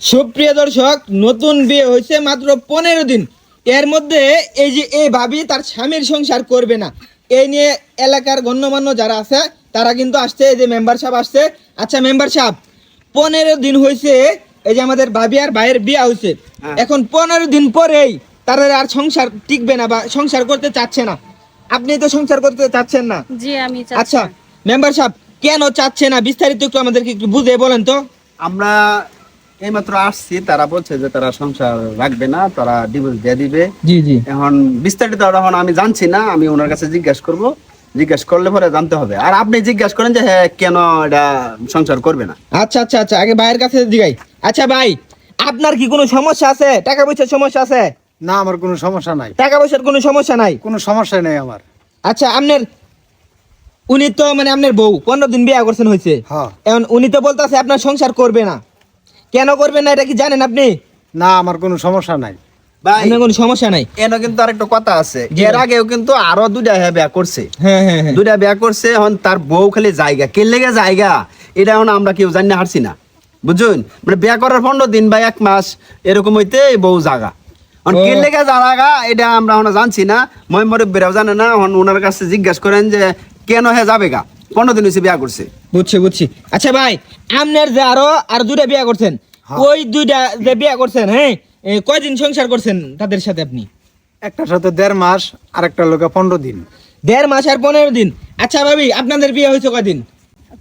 সুপ্রিয় দর্শক নতুন বিয়ে হয়েছে মাত্র পনেরো দিন। এর মধ্যে এই যে এই ভাবি তার স্বামীর সংসার করবে না। এই নিয়ে এলাকার গণ্যমান্য যারা আছে তারা কিন্তু আসছে এই যে মেম্বার সাহেব আসছে। আচ্ছা মেম্বার সাহেব পনেরো দিন হয়েছে এই যে আমাদের ভাবি আর ভাইয়ের বিয়ে হয়েছে। হ্যাঁ। এখন পনেরো দিন পরেই তারা আর সংসার টিকবে না বা সংসার করতে চাচ্ছে না। আপনি তো সংসার করতে চাচ্ছেন না। জি আমি আচ্ছা মেম্বার সাহেব কেন চাচ্ছে না? বিস্তারিত একটু আমাদেরকে একটু বুঝে বলেন তো। আমরা এইমাত্র আসছি তারা বলছে যে তারা সংসার রাখবে না তারা ডিভোর্স দিয়ে দিবে। জি জি। এখন বিস্তারিত এখন আমি জানছি না আমি ওনার কাছে জিজ্ঞাসা করব। জিজ্ঞাসা করলে পরে জানতে হবে। আর আপনি জিজ্ঞাসা করেন যে হ্যাঁ কেন এটা সংসার করবে না? আচ্ছা আচ্ছা আচ্ছা আগে ভাইয়ের কাছে জিগাই। আচ্ছা ভাই আপনার কি কোনো সমস্যা আছে? টাকা পয়সার সমস্যা আছে? না আমার কোনো সমস্যা নাই। টাকা পয়সার কোনো সমস্যা নাই? কোনো সমস্যা নেই আমার। আচ্ছা আপনার উনি তো মানে আপনার বউ পনেরো দিন বিয়ে করছেন হয়েছে। হ্যাঁ। এখন উনি তো বলতেছে আপনার সংসার করবে না। কেন করবে না এটা কি জানেন আপনি? না আমার কোনো সমস্যা নাই। ভাই আপনার কোনো সমস্যা নাই? এনে কিন্তু আরেকটা কথা আছে। এর আগেও কিন্তু আরও দুইটা হ্যাঁ বিয়া করছে। হ্যাঁ হ্যাঁ হ্যাঁ। দুইটা বিয়া করছে এখন তার বউ খালি জায়গা। কে লেগে জায়গা? এটা এখন আমরা কেউ জানি না হারছি না। বুঝুন? মানে বিয়া করার পনেরো দিন বা এক মাস এরকম হইতে বউ জাগা। এখন কে লেগে জাগা এটা আমরা এখন জানছি না। জানে না। এখন ওনার কাছে জিজ্ঞাসা করেন যে কেন হে যাবে গা পনেরো দিন হয়েছে বিয়া করছে। বুঝছি বুঝছি। আচ্ছা ভাই আপনার যে আরও আর দুইটা বিয়ে করছেন হ্যাঁ। ওই দুইটা যে বিয়ে করছেন হ্যাঁ কয়দিন সংসার করছেন তাদের সাথে আপনি? একটার সাথে দেড় মাস আর একটা লোকে পনেরো দিন। দেড় মাস আর পনেরো দিন। আচ্ছা ভাবি আপনাদের বিয়ে হয়েছে কয়দিন?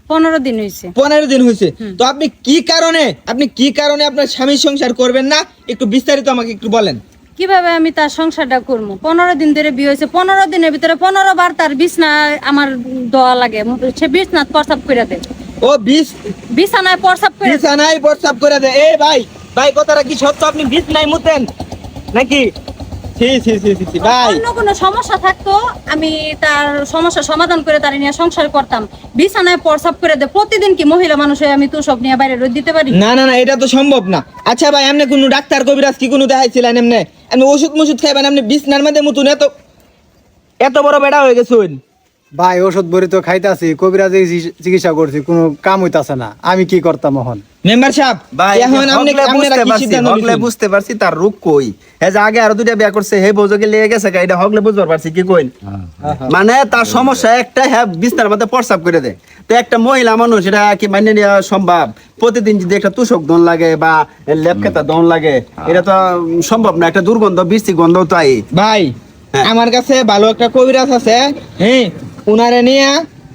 পনেরো দিন হয়েছে। পনেরো দিন হয়েছে। তো আপনি কি কারণে আপনি কি কারণে আপনার স্বামীর সংসার করবেন না? একটু বিস্তারিত আমাকে একটু বলেন। কীভাবে আমি তার সংসারটা করব? পনেরো দিন ধরে বিয়ে হয়েছে পনেরো দিনের ভিতরে পনেরো বার তার বিছনা আমার দেওয়া লাগে। সে বিছনা প্রসাব করে দেয়। ও বিষ বিছানায় প্রসাব করে। বিছানায় প্রস্তাব করে দেয়। এই ভাই ভাই কথাটা কি সত্য? আপনি বিছনায় নাই মুতেন? নাকি অন্য কোনো সমস্যা থাকতো আমি তার সমস্যার সমাধান করে তার নিয়ে সংসার করতাম। বিছানায় প্রসাব করে দে প্রতিদিন কি মহিলা মানুষ হয়ে আমি তো সব নিয়ে বাইরে রোদ দিতে পারি? না না না এটা তো সম্ভব না। আচ্ছা ভাই এমনি কোনো ডাক্তার কবিরাজ কি কোনো দেখাইছিলেন এমনি? ওষুধ মুষুধ খাইবেন আপনি বিছনার মধ্যে মতন এত এত বড় বেড়া হয়ে গেছেন। ভাই ওষুধ বড়ি তো খাইতাছি কবিরাজে চিকিৎসা করছি কোনো কাম হইতাছে না। আমি কি করতাম এখন? মেম্বার সাহেব ভাই এখন আপনি বুঝতে পারছি হগলে বুঝতে পারছি তার রূপ কই? হে যে আগে আরও দুইটা বিয়া করছে হে গেছে এটা হগলে বুঝতে পারছি কি কইন? মানে তার সমস্যা একটা হ্যাঁ বিছনার মধ্যে প্রস্রাব করে দেয় তো একটা মহিলা মানুষ এটা কি নেওয়া সম্ভব? প্রতিদিন যদি একটা তুষক দন লাগে বা লেপ খেতা দন লাগে এটা তো সম্ভব না একটা দুর্গন্ধ বৃষ্টি গন্ধ তাই। ভাই হ্যাঁ। আমার কাছে ভালো একটা কবিরাজ আছে হ্যাঁ? উনারে নিয়ে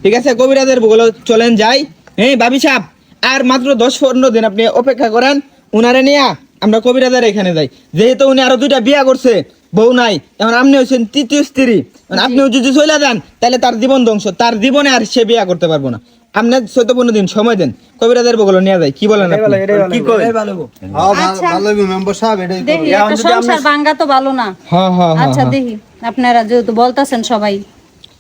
ঠিক আছে কবিরাজের বলে চলেন যাই। হ্যাঁ বাবি সাহেব আর মাত্র দশ পনেরো দিন আপনি অপেক্ষা করেন উনারে নিয়ে আমরা কবিরাজের এখানে যাই। যেহেতু উনি আরও দুইটা বিয়া করছে বউ নাই এখন আপনি হচ্ছেন তৃতীয় স্ত্রী আপনিও যদি চলে যান তাহলে তার জীবন ধ্বংস তার জীবনে আর সে বিয়া করতে পারব না। আপনি চোদ্দ পনেরো দিন সময় দেন কবিরাজের বগল নিয়ে যাই কি বলেন আপনি? কি কই আচ্ছা। মেম্বার সাহেব এটাই দেখি এখন একটা যদি সংসার ভাঙ্গা তো ভালো না। হ্যাঁ হ্যাঁ হ্যাঁ আচ্ছা দেখি আপনারা যেহেতু বলতেছেন সবাই।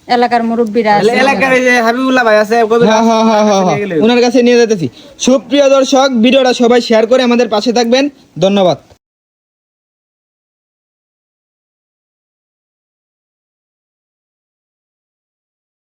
এলাকার মুরব্বীরা আছে। এলাকার এই যে হাবিবুল্লাহ ভাই আছে হ্যাঁ হ্যাঁ হ্যাঁ হ্যাঁ হ্যাঁ। ওনার কাছে নিয়ে যেতেছি সুপ্রিয় দর্শক ভিডিওটা সবাই শেয়ার করে আমাদের পাশে থাকবেন ধন্যবাদ